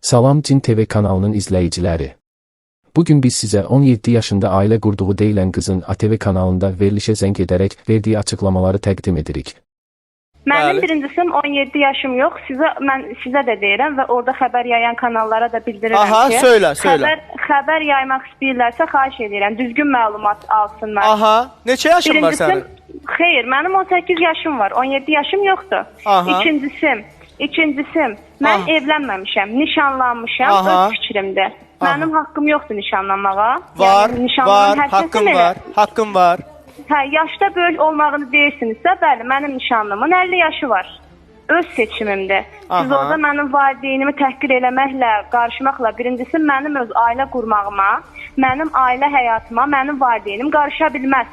Salam Cin TV kanalının izləyiciləri. Bugün biz sizə 17 yaşında ailə qurduğu deyilən qızın ATV kanalında verilişə zəng edərək verdiyi açıqlamaları təqdim edirik. Mənim Bəli. birincisi 17 yaşım yox. Sizə mən sizə də deyirəm və orada xəbər yayan kanallara da bildirirəm Aha, ki, söylə, söylə. Xəbər xəbər yaymaq istəyirlərsə xahiş edirəm, düzgün məlumat alsınlar. Aha. Neçə yaşın var sənin? xeyr, mənim 18 yaşım var. 17 yaşım yoxdur. Aha. İkincisi, ikincisi, mən Aha. evlənməmişəm, nişanlanmışam, Aha. öz fikrimdir. Mənim haqqım yoxdur nişanlanmağa. Var, yəni, var, haqqın elə- var, haqqın var. Hə, yaşda böyük olmağını deyirsinizsə, bəli, mənim nişanlımın 50 yaşı var. Öz seçimimdir. Siz Aha. orada mənim valideynimi təhqir eləməklə, qarışmaqla birincisi mənim öz ailə qurmağıma, mənim ailə həyatıma mənim valideynim qarışa bilməz.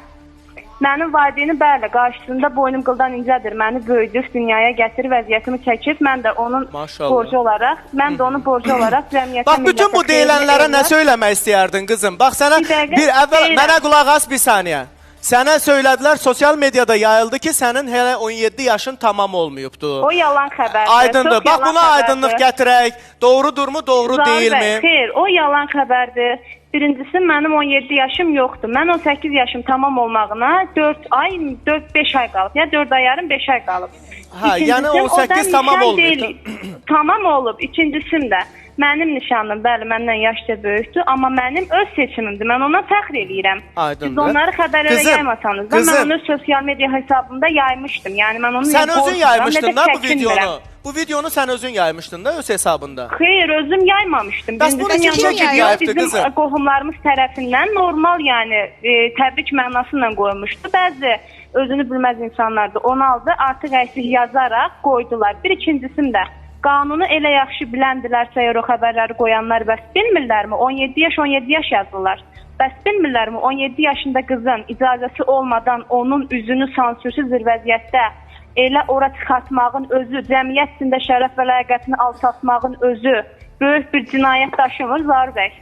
Mənim valideynim bəli, qarşısında boynum qıldan incədir. Məni böyüdür, dünyaya gətirib vəziyyətimi çəkib. Mən də onun Maşallah. borcu olaraq, mən də onun borcu olaraq cəmiyyətə Bax bütün bu deyilənlərə nə söyləmək istəyərdin qızım? Bax sənə Bir bir əvvəl deyirəm. mənə qulaq as bir saniyə. Sənə söylədilər, sosial mediada yayıldı ki, sənin hələ 17 yaşın tamam olmayıbdı. O yalan xəbərdir. Aydındır. Bax buna xəbərdir. aydınlıq gətirək. Doğrudurmu, doğru Zahir deyilmi? Xeyr, o yalan xəbərdir. Birincisi mənim 17 yaşım yoxdur. Mən 18 yaşım tamam olmağına 4 ay, 4-5 ay qalıb. Ya 4 ay yarım, 5 ay qalıb. İkincisi, yəni 18 o da tamam olmayıb deyil. tamam olub. İkincisində də mənim nişanlım bəli məndən yaşca böyükdür, amma mənim öz seçimimdir. Mən ona fəxr eləyirəm. Aydındır. Siz onları xəbərlərə Qızım, yaymasanız da qızım. mən onu sosial media hesabımda yaymışdım. Yəni mən onu Sən özün yaymışdın də da bu videonu. Bu videonu sən özün yaymışdın da öz hesabında. Xeyr, özüm yaymamışdım. Bəs bunu kim çəkib yayıbdı bizim qızım? qohumlarımız tərəfindən normal, yəni e, təbrik mənası ilə qoymuşdu. Bəzi özünü bilməz insanlar da onu aldı, artıq əksik yazaraq qoydular. Bir ikincisində qanunu elə yaxşı biləndilərsə, əgər o xəbərləri qoyanlar bəs bilmirlərmi? 17 yaş 17 yaş yazdılar. Bəs bilmirlərmi 17 yaşında qızın icazəsi olmadan onun üzünü sansürsüz bir vəziyyətdə elə ora çıxartmağın özü, cəmiyyət içində şərəf və ləyaqətini alçaltmağın özü böyük bir cinayət daşımır Zar bəy.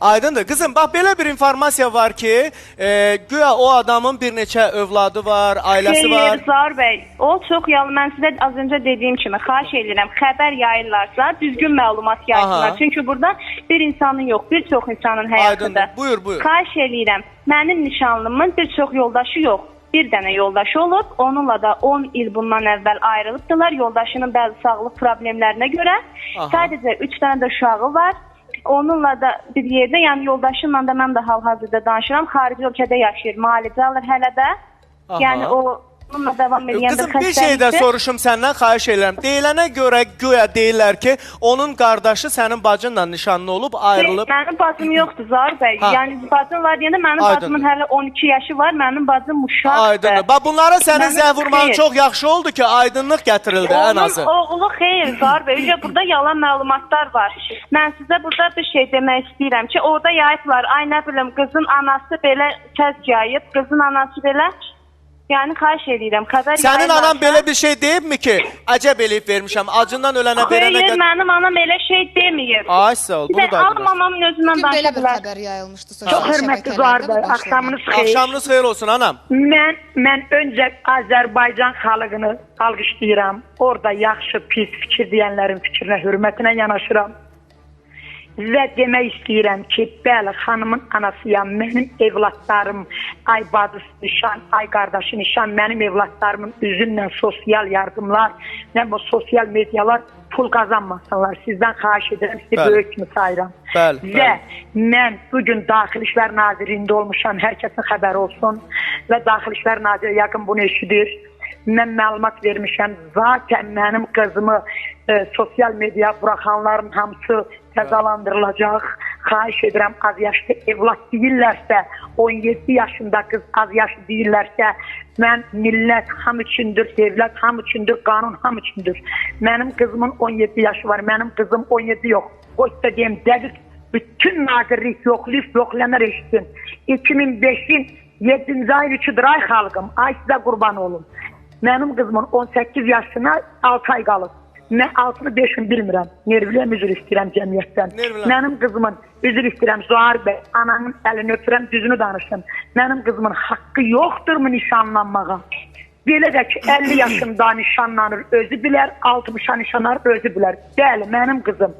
Aydındır. Qızım, bax belə bir informasiya var ki, e, güya o adamın bir neçə övladı var, ailəsi var. Xeyr, Zar bəy, o çox yalan. Mən sizə az öncə dediyim kimi xahiş edirəm, xəbər yayırlarsa düzgün məlumat yaysınlar. Aha. Çünki burada bir insanın yox, bir çox insanın həyatıdır. Aydındır. Buyur, buyur. Xahiş edirəm, mənim nişanlımın bir çox yoldaşı yox. Bir dənə yoldaşı olub, onunla da 10 il bundan əvvəl ayrılıbdılar. Yoldaşının bəzi sağlıq problemlərinə görə. Aha. Sadəcə 3 dənə də uşağı var. Onunla da bir yerdə, yəni yoldaşımla da mən də hal-hazırda danışıram. Xarici ölkədə yaşayır, müalicə alır hələ də. Aha. Yəni o onunla davam edən Qızım bir şey də soruşum səndən, xahiş edirəm. Deyilənə görə güya deyirlər ki, onun qardaşı sənin bacınla nişanlı olub, ayrılıb. Mənim bacım yoxdur Zar bəy. Ha. Yəni bacım var deyəndə mənim Aydındır. bacımın hələ 12 yaşı var. Mənim bacım uşaqdır. Aydındır. Bax bunlara sənin zəng vurmağın çox yaxşı oldu ki, aydınlıq gətirildi ən Onun azı. oğlu xeyr Zar bəy. Ücə burada yalan məlumatlar var. Mən sizə burada bir şey demək istəyirəm ki, orada yayıblar. Ay nə bilim qızın anası belə səs yayıb, qızın anası belə Yəni xahiş edirəm, xəbər Sənin yayırlarsa- anan belə bir şey deyibmi ki, əcəb eləyib vermişəm, acından ölənə verənə Xeyr, qədər. mənim anam elə şey deməyib. Ay sağ ol, Bir bunu də da alım aydınlaşdır. anamın özündən Bugün belə bir bilər. xəbər yayılmışdı Çox sosial hörmətli şəbəkələrdə. Axşamınız xeyir. Axşamınız xeyir olsun anam. Mən mən öncə Azərbaycan xalqını alqışlayıram. Orada yaxşı, pis fikir deyənlərin fikrinə hörmətinə yanaşıram. Və demək istəyirəm ki, bəli, xanımın anasıyam, mənim evladlarım, ay bacısı nişan, ay qardaşı nişan, mənim evladlarımın üzündən sosial yardımlar, nə bu sosial medialar pul qazanmasınlar. Sizdən xahiş edirəm, sizi Bəli. böyük kimi sayıram. Bəli, Və bəli. mən bu gün Daxili İşlər Nazirliyində olmuşam. Hər kəsin xəbəri olsun və Daxili İşlər Naziri yəqin bunu eşidir. Mən məlumat vermişəm. Zaten mənim qızımı e, sosial media buraxanların hamısı cəzalandırılacaq. Xahiş edirəm az yaşlı evlad deyirlərsə, 17 yaşında qız az yaşlı deyirlərsə, mən millət ham üçündür, dövlət ham üçündür, qanun ham üçündür. Mənim qızımın 17 yaşı var. Mənim qızım 17 yox. Qoy da deyim, dəqiq bütün nazirlik yoxlayıb yoxlama eşitsin. 2005-in 7-ci ayın 3-üdür ay xalqım. Ay sizə qurban olum. Mənim qızımın 18 yaşına 6 ay qalıb. Mən altını 5 gün bilmirəm. Nervliyəm üzr istəyirəm cəmiyyətdən. Mənim qızımın üzr istəyirəm Zuhar bəy, ananın əlini öpürəm, düzünü danışın. Mənim qızımın haqqı yoxdurmu nişanlanmağa? Belə də ki 50 yaşında nişanlanır, özü bilər, 60-a nişanlanır, özü bilər. Bəli, mənim qızım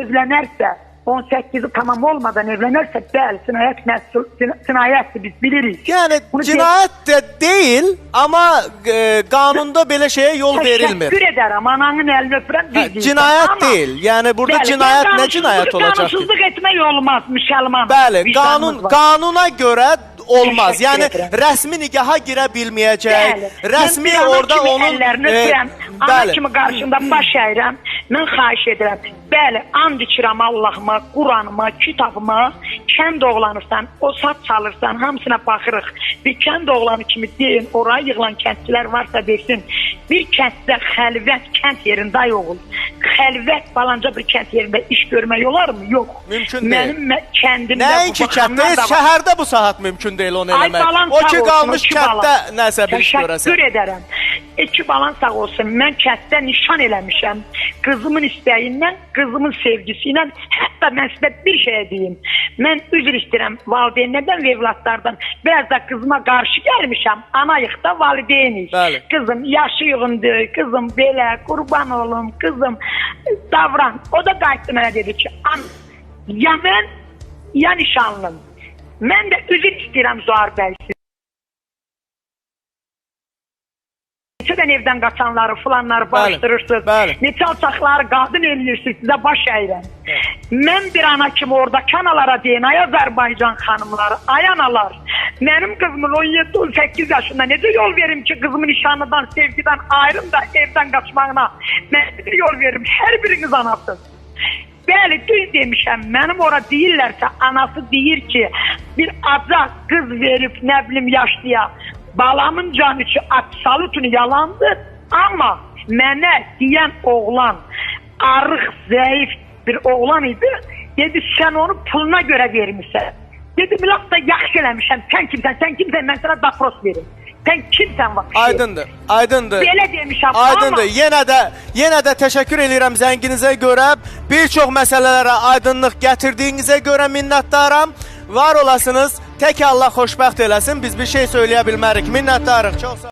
evlənərsə 18'i tamam olmadan evlənərsə bəli cinayət məsul cinayətdir biz bilirik. Yəni Bunu cinayət də deyil, amma e, qanunda belə şeyə yol verilmir. Təşəkkür edərəm. Ananın əlini öpürəm. Hə, düz deyirsən. cinayət Amma- deyil. Yəni burada Bəli, cinayət nə qanunsuzluq- cinayət olacaq ki? Qanunsuzluq etmək olmaz müsəlman. Bəli, Vicdanımız qanun var. qanuna görə olmaz. Təşəkkür Yəni edirəm. rəsmi nikaha girə bilməyəcək. Bəli. Rəsmi Mən bir ana orada kimi onun əllərini e, öpürəm. Ana bəli. kimi qarşında baş əyirəm. Mən xahiş edirəm. Bəli, and içirəm Allahıma, Quranıma, kitabıma. Kənd oğlanısan, o saç çalırsan, hamısına baxırıq. Bir kənd oğlanı kimi deyin, oraya yığılan kəndçilər varsa desin. Bir kənddə xəlvət kənd yerində yox. Xəlvət balanca bir kənd yerində iş görmək olarmı? Yox. Mümkün deyil. Mənim mə- kəndimdə Nəinki kənddə, şəhərdə bu saat mümkün deyil onu Ay eləmək. balan O sağ ki olsun, qalmış iki kənddə balan. nəsə bir iş Təşəkkür görəsən. edərəm. İki balan sağ olsun. Mən kənddə nişan eləmişəm. Qızımın istəyindən, qızımın sevgisi ilə. Hətta mən sizə bir şey deyim. Mən üzr istəyirəm valideynlərdən və evlatlardan. Biraz da qızıma qarşı gəlmişəm. Anayıq da valideynik. Bəli. Qızım yaşıyığındır, qızım belə, qurban olum, qızım davran. O da mənə dedi ki, an, ya mən, ya nişanlım. Mən də üzr istəyirəm Zuhar bəy. Neçədən evdən qaçanları, filanları bağışdırırsınız. Neçə alçaqları qadın eləyirsiniz, sizə baş əyirəm. Mən bir ana kimi orada kanalara deyin, ay Azərbaycan xanımları, ay analar. Mənim qızımın 17-18 yaşında necə yol verim ki, qızımın nişanlıdan, sevgidən ayrım da evdən qaçmağına. Mən necə yol verim? Hər biriniz anasınız. Bəli, düz demişəm. Mənim ora deyirlərsə, anası deyir ki, bir aca qız verib, nə bilim, yaşlıya. Balamın canı ki, absolutun yalandır. Amma mənə deyən oğlan arıq, zəif bir oğlan idi. Dedi, sən onu puluna görə vermisən. Dedim, laf da yaxşı eləmişəm. Sən kimsən, sən kimsən, mən sənə dapros verim. Sən kimsən var? Aydındır. Aydındır. Belə demişəm. Aydındır. Amma Yenə də yenə də təşəkkür edirəm zənginizə görə. Bir çox məsələlərə aydınlıq gətirdiyinizə görə minnətdaram. Var olasınız. Tək Allah xoşbəxt eləsin. Biz bir şey söyləyə bilmərik. Minnətdarıq. Çox sağ